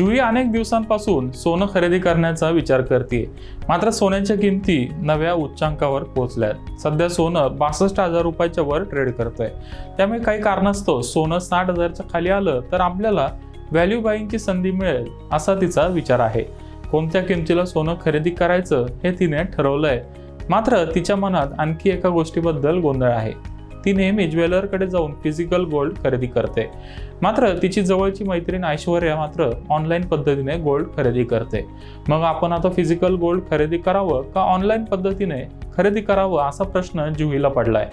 अनेक दिवसांपासून सोनं खरेदी करण्याचा विचार करते मात्र सोन्याच्या किमती नव्या उच्चांकावर पोहोचल्यात. सध्या सोनं बासष्ट हजार रुपयाच्या वर ट्रेड करतंय. त्यामुळे काही कारणास्तव सोनं साठ हजारच्या खाली आलं तर आपल्याला व्हॅल्यू बाईंगची संधी मिळेल असा तिचा विचार आहे. कोणत्या किमतीला सोनं खरेदी करायचं हे तिने ठरवलंय. मात्र तिच्या मनात आणखी एका गोष्टीबद्दल गोंधळ आहे. ती नेहमी ज्वेलरकडे जाऊन फिजिकल गोल्ड खरेदी करते. मात्र तिची जवळची मैत्रीण ऐश्वर्या मात्र ऑनलाईन पद्धतीने गोल्ड खरेदी करते. मग आपण आता फिजिकल गोल्ड खरेदी करावं का ऑनलाईन पद्धतीने खरेदी करावं असा प्रश्न जुहीला पडलाय.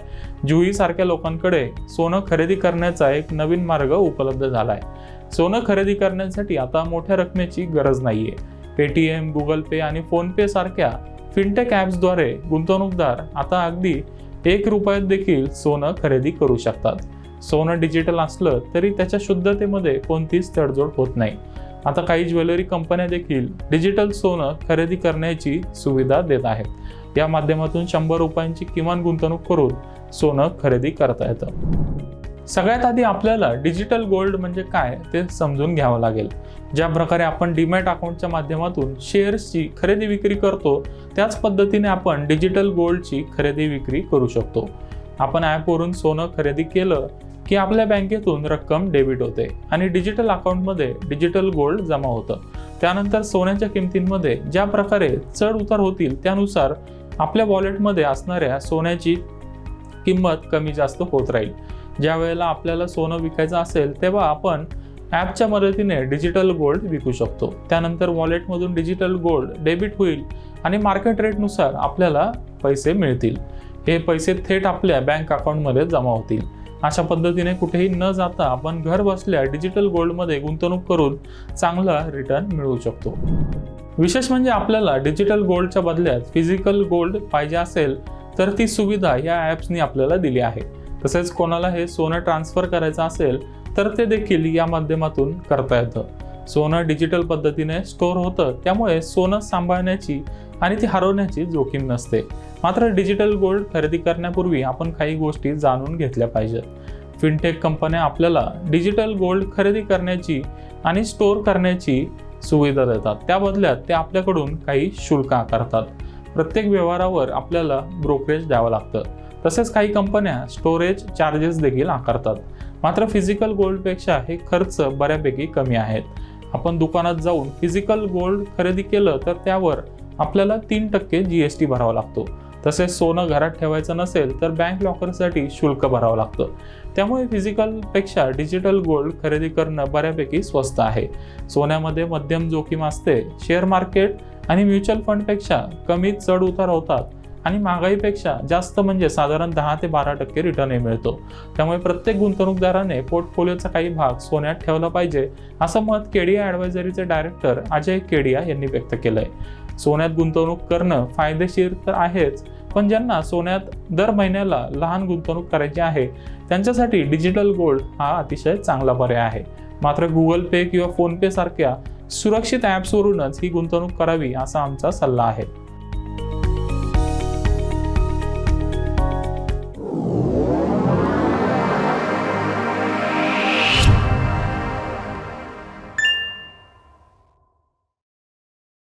जुही सारख्या लोकांकडे सोनं खरेदी करण्याचा एक नवीन मार्ग उपलब्ध झालाय. सोनं खरेदी करण्यासाठी आता मोठ्या रकमेची गरज नाहीये. पेटीएम गुगल पे आणि फोनपे सारख्या फिनटेक ॲप्सद्वारे गुंतवणूकदार आता अगदी एक रुपयात देखील सोनं खरेदी करू शकतात. सोनं डिजिटल असलं तरी त्याच्या शुद्धतेमध्ये कोणतीच तडजोड होत नाही. आता काही ज्वेलरी कंपन्या देखील डिजिटल सोनं खरेदी करण्याची सुविधा देत आहेत. या माध्यमातून शंभर रुपयांची किमान गुंतवणूक करून सोनं खरेदी करता येतं. सगळ्यात आधी आपल्याला डिजिटल गोल्ड म्हणजे काय ते समजून घ्यावं लागेल. ज्या प्रकारे आपण डीमॅट अकाउंटच्या माध्यमातून शेअर्सची खरेदी विक्री करतो त्याच पद्धतीने आपण डिजिटल गोल्डची खरेदी विक्री करू शकतो. आपण ॲपवरून सोनं खरेदी केलं की आपल्या बँकेतून रक्कम डेबिट होते आणि डिजिटल अकाउंटमध्ये डिजिटल गोल्ड जमा होतं. त्यानंतर सोन्याच्या किमतींमध्ये ज्या प्रकारे चढ उतार होतील त्यानुसार आपल्या वॉलेटमध्ये असणाऱ्या सोन्याची किंमत कमी जास्त होत राहील. ज्या वेळेला आपल्याला सोनं विकायचं असेल तेव्हा आपण ॲपच्या मदतीने डिजिटल गोल्ड विकू शकतो. त्यानंतर वॉलेटमधून डिजिटल गोल्ड डेबिट होईल आणि मार्केट रेटनुसार आपल्याला पैसे मिळतील. हे पैसे थेट आपल्या बँक अकाउंटमध्ये जमा होतील. अशा पद्धतीने कुठेही न जाता आपण घर बसल्या डिजिटल गोल्डमध्ये गुंतवणूक करून चांगला रिटर्न मिळवू शकतो. विशेष म्हणजे आपल्याला डिजिटल गोल्डच्या बदल्यात फिजिकल गोल्ड पाहिजे असेल तर ती सुविधा या ॲप्सनी आपल्याला दिली आहे. तसेच कोणाला हे सोनं ट्रान्सफर करायचं असेल तर ते देखील या माध्यमातून करता येतं. सोनं डिजिटल पद्धतीने स्टोअर होतं त्यामुळे सोनं सांभाळण्याची आणि ती हरवण्याची जोखीम नसते. मात्र डिजिटल गोल्ड खरेदी करण्यापूर्वी आपण काही गोष्टी जाणून घेतल्या पाहिजेत. फिनटेक कंपन्या आपल्याला डिजिटल गोल्ड खरेदी करण्याची आणि स्टोअर करण्याची सुविधा देतात. त्या बदल्यात ते आपल्याकडून काही शुल्क आकारतात. प्रत्येक व्यवहारावर आपल्याला ब्रोकरेज द्यावं लागतं. तसेच काही कंपन्या स्टोरेज चार्जेस देखील आकारतात. मात्र फिजिकल गोल्डपेक्षा हे खर्च बऱ्यापैकी कमी आहेत. आपण दुकानात जाऊन फिजिकल गोल्ड खरेदी केलं तर त्यावर आपल्याला तीन टक्के जी एस टी भरावा लागतो. तसेच सोनं घरात ठेवायचं नसेल तर बँक लॉकरसाठी शुल्क भरावं लागतं. त्यामुळे फिजिकलपेक्षा डिजिटल गोल्ड खरेदी करणं बऱ्यापैकी स्वस्त आहे. सोन्यामध्ये मध्यम जोखीम असते शेअर मार्केट आणि म्युच्युअल फंडपेक्षा कमी चढ उतार होतात. आणि महागाईपेक्षा जास्त म्हणजे साधारण दहा ते बारा टक्के रिटर्नही मिळतो. त्यामुळे प्रत्येक गुंतवणूकदाराने पोर्टफोलिओचा काही भाग सोन्यात ठेवला पाहिजे असं मत केडिया ॲडवायझरीचे डायरेक्टर अजय केडिया यांनी व्यक्त केलंय. सोन्यात गुंतवणूक करणं फायदेशीर तर आहेच पण ज्यांना सोन्यात दर महिन्याला लहान गुंतवणूक करायची आहे त्यांच्यासाठी डिजिटल गोल्ड हा अतिशय चांगला पर्याय आहे. मात्र गुगल पे किंवा फोनपे सारख्या सुरक्षित ॲप्सवरूनच ही गुंतवणूक करावी असा आमचा सल्ला आहे.